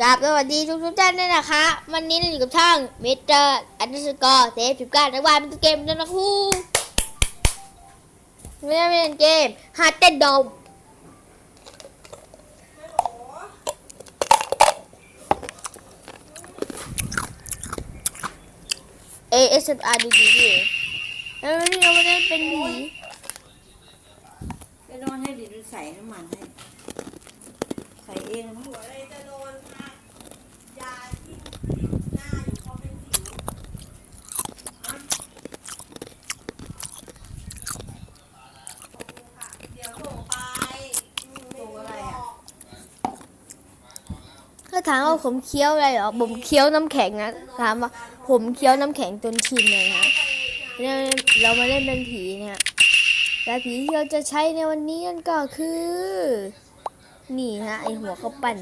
กราบสวัสดีทุกทุกท่านด้วยนะคะ วันนี้เราอยู่กับช่างเมเจอร์อันดับสกอร์เซฟสิบเก้าในวันเป็นเกมนะครูไม่ได้เป็นเกมฮาร์ดเต้นดอมเอเอสอาร์ดีดีดีแล้ววันนี้เราไม่ได้เป็นหมีไปนอนให้ดิดใส่น้ำมันให้ ใส่เองนะ หัวเลยจะโดนค่ะยาที่หน้าอยู่เพราะเป็นสิวอะเดี๋ยวโทรไปอืมไม่มีหรอก ถามว่าผมเคี้ยวอะไรหรอผมเคี้ยวน้ำแข็งนะถามว่าผมเคี้ยวน้ำแข็งจนชินเลยนะเนี่ยเรามาเล่นเป็นผีเนี่ยและผีที่เราจะใช้ในวันนี้นั่นก็คือ นี่ฮะไอหัวเขาวปั้น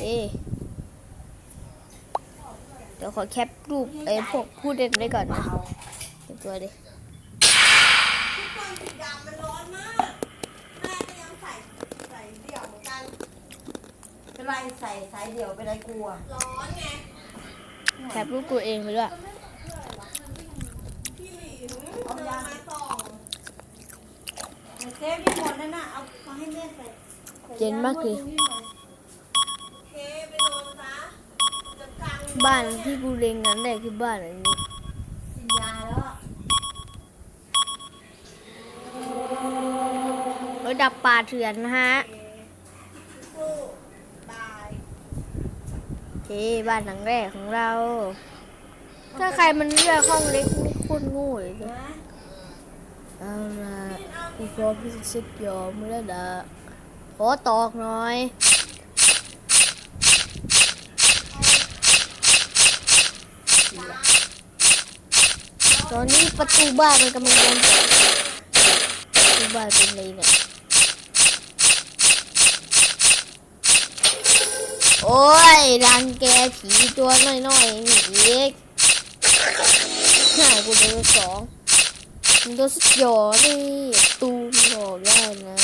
เอ๊ะเดี๋ยวขอแคปรูปไอ้พวกพูดเล่นไว้ก่อนนะเดี๋ยวตัวดิทุกคนสีดำมันร้อนมาก แม่ก็ยังใส่ใส่เดี่ยวเหมือนกัน เป็น ไรใส่สายเดี่ยวเป็นไรกลัวร้อนไงแคปรูปตัวเองไปด้วยพี่หลิงเอายามาส่องเซฟที่หมดนั่นน่ะ เอามาให้แม่ใส่เย็นมากเลยเคไปนอนซะจะกลางบ้านที่กูเล็งนั้นได้คือบ้านอันนี้กินยาแล้วอะรถดับป่าเถื่อนนะฮะ สู้ตาย เฮ้บ้านหลังแรกของเรา ถ้าใครมันเลือกห้องเล็กนี่โคตรโง่เลยนะนะเอาละกูพร้อมที่จะเช็ดยอมแล้วนะขอตอกหน่อยตอนนี้ประตูบ้านมันกำลังโดนประตูบ้านเป็นไรเนี่ย โอ้ยรังแกผีตัวน้อยๆนี่อีกหากูโดนสองมึงโดนสุดยอดนี่ตูมบอกได้นะ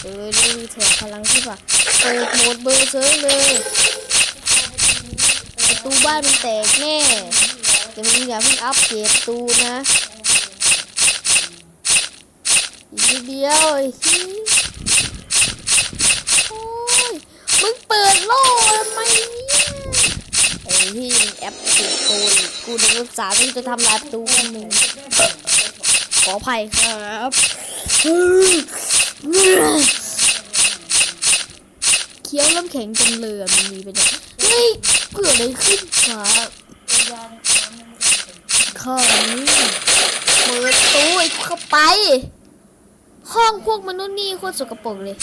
เออนี่มีแถมพลังที่ว่าเปิดโหมดเบอร์เซิร์ฟเลยประตูบ้านมันแตกแน่แต่มึงอย่าเพิ่งอัปเกรดประตูนะ อีกเดียวไอ้ที่โอ้ยมึงเปิดโล่ทำไมเนี่ยไอ้ที่มึงแอปเกรดโกนกูนึกว่าสามที่จะทำลายประตูของมึงขออภัยครับเคี้ยวน้ำแข็งจนเลือมันมีไปเนี่ยเฮ้ยเกิดอะไรขึ้นครับข้านี้เปิดตู้เข้าไป ห้องพวกมนุษย์นี่โคตรสกปรกเลย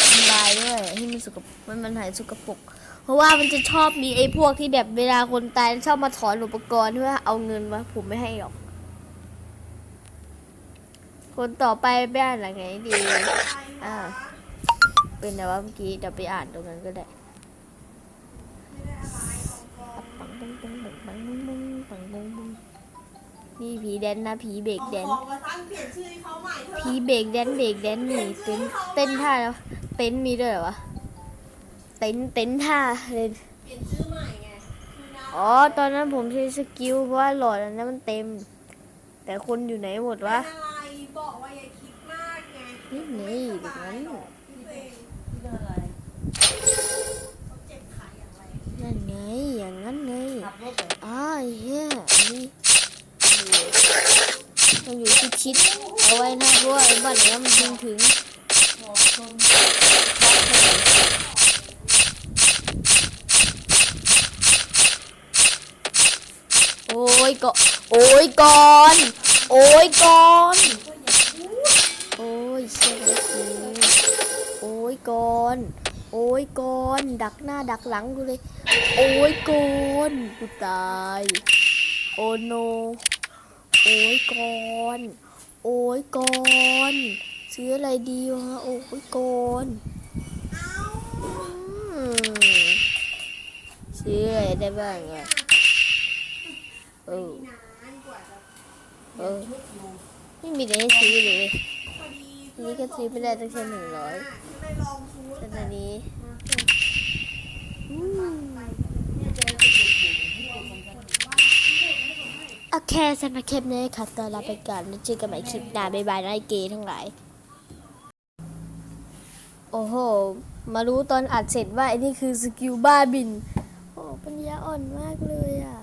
ทำลายด้วยให้มันสกปรกมันมันหายสกปรกเพราะว่ามันจะชอบมีไอ้พวกที่แบบเวลาคนตายชอบมาถอนอุปกรณ์เพื่อเอาเงินมาผมไม่ให้หรอก คนต่อไปไปอ่านอะไรไงดีอ่าเป็นแต่ว่าเมื่อกี้เดี๋ยวไปอ่านตรงนั้นก็ได้ปังปังปังปังปังปังปังปังปัง นี่ผีแดนนะผีเบรกแดนบอกว่าตั้งเปลี่ยนชื่อให้เขาใหม่เถอะผีเบรกแดนเบรกแดนนี่เต้นเต้นท่าแล้วเต้นมีด้วยเหรอวะเต้นเต้นท่าเลย เปลี่ยนชื่อใหม่ไงชื่อดาวอ๋อ ตอนนั้นผมใช้สกิลเพราะว่าหลอดอันนั้นมันเต็ม แต่คนอยู่ไหนหมดวะ เป็นอะไรบอกว่าอย่าคิดมากไงนี่ไงแบบนั้นพี่ตัวเองที่เดินอะไร เขาเจ็บขาอย่างไร นั่นไงอย่างนั้นไง ขับรถเหรอ อ้าวเฮียนี่ต้องอยู่ที่ ชิดเอาไว้นะเพราะว่าบ้านเนี้ยมันยิงถึงบอกชนโอ้ยก็โอ้ยก่อน โอ้ยก่อน โอ้ยเชี่ยโอ้ยก่อนโอ้ยก่อนดักหน้าดักหลังกูเลย โอ้ยก่อนกูตาย โอ้โน โอ้ยก่อน โอ้ยกอนซื้ออะไรดีวะโอ้ยกอนซื้ออะไรได้บ้างอะเออนานกว่าจะเออไม่มีอะไรให้ซื้อเลยทีนี้ก็ซื้อไม่ได้ตั้งแค่หนึ่งร้อยแต่อันนี้ โอเคสำหรับคลิปนี้ค่ะตัวลาไปก่อนแล้วเจอกันใหม่คลิปหน้าบ๊ายบายนายเกย์ทั้งหลาย โอ้โห มารู้ตอนอัดเสร็จว่าไอ้นี่คือสกิลบ้าบิน โอ้ปัญญาอ่อนมากเลยอะ